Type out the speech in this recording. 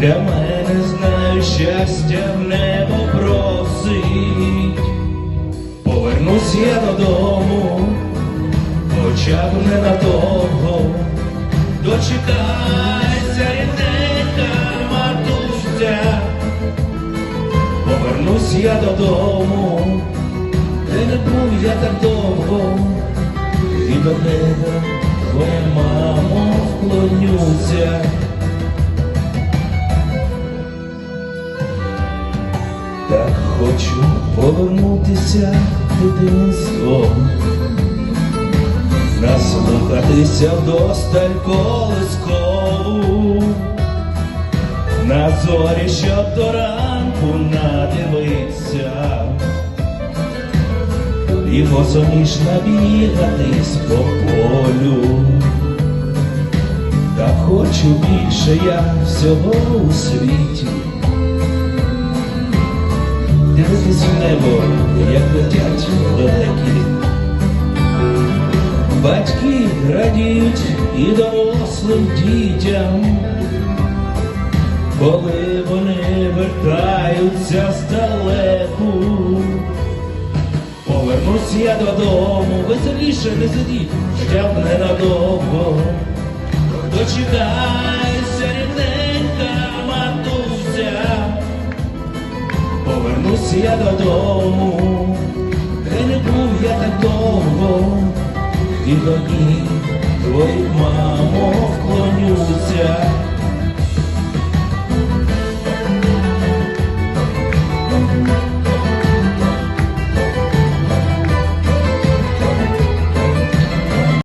Для мене знаю, щастя в небо просить. Повернусь я додому, хоча б ненадовго. Дочекайся, рідненька матуся, повернусь я додому, де не був я так довго, до тебе, твоя мамо, хочу повернутися в дитинство наслухатися вдосталь колискову, на зорі, щоб до ранку надивитися, і босоніж набігатись по полю. Та хочу більше я всього у світі. Небо, як летять лелеки. Батьки радіють і дорослим дітям, коли вони вертаються здалеку. Повернусь я додому, веселіше не сидіть, б ненадовго. Дочекайся, повернусь я додому, де не був я так довго і тоді твоїй мамо вклонюся.